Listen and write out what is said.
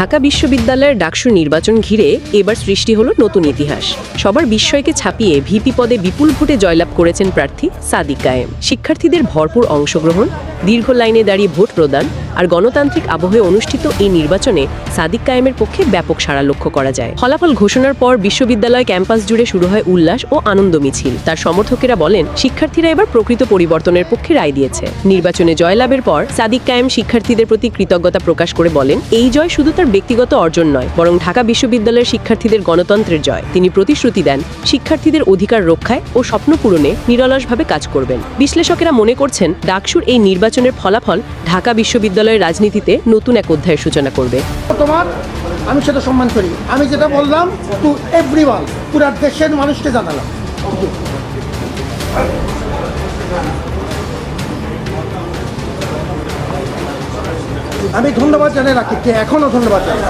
ঢাকা বিশ্ববিদ্যালয়ের ডাকসু নির্বাচন ঘিরে এবার সৃষ্টি হলো নতুন ইতিহাস। সবার বিস্ময়কে ছাপিয়ে ভিপি পদে বিপুল ভোটে জয়লাভ করেছেন প্রার্থী সাদিক কায়েম। শিক্ষার্থীদের ভরপুর অংশগ্রহণ, দীর্ঘ লাইনে দাঁড়িয়ে ভোট প্রদান আর গণতান্ত্রিক আবহে অনুষ্ঠিত এই নির্বাচনে সাদিক কায়েমের পক্ষে ব্যাপক সাড়া লক্ষ্য করা যায়। ফলাফল ঘোষণার পর বিশ্ববিদ্যালয় ক্যাম্পাস জুড়ে শুরু হয় উল্লাস ও আনন্দ মিছিল। তার সমর্থকেরা বলেন, শিক্ষার্থীরা এবার প্রকৃত পরিবর্তনের পক্ষে রায় দিয়েছে। নির্বাচনে জয়লাভের পর সাদিক কায়েম শিক্ষার্থীদের প্রতি কৃতজ্ঞতা প্রকাশ করে বলেন, এই জয় শুধু তার ব্যক্তিগত অর্জন নয়, বরং ঢাকা বিশ্ববিদ্যালয়ের শিক্ষার্থীদের গণতন্ত্রের জয়। তিনি প্রতিশ্রুতি দেন, শিক্ষার্থীদের অধিকার রক্ষায় ও স্বপ্ন পূরণে নিরলসভাবে কাজ করবেন। বিশ্লেষকেরা মনে করছেন, ডাকসুর এই নির্বাচনের ফলাফল ঢাকা বিশ্ববিদ্যালয়ের রাজনীতিতে নতুন এক অধ্যায়ের সূচনা করবে। তোমার, আমি সেটা সম্মান করি। আমি যেটা বললাম টু এভরিওয়ান পুরা দেশের মানুষকে জানালাম। আমি ধন্যবাদ জানাই রাখি এখনও ধন্যবাদ জানাই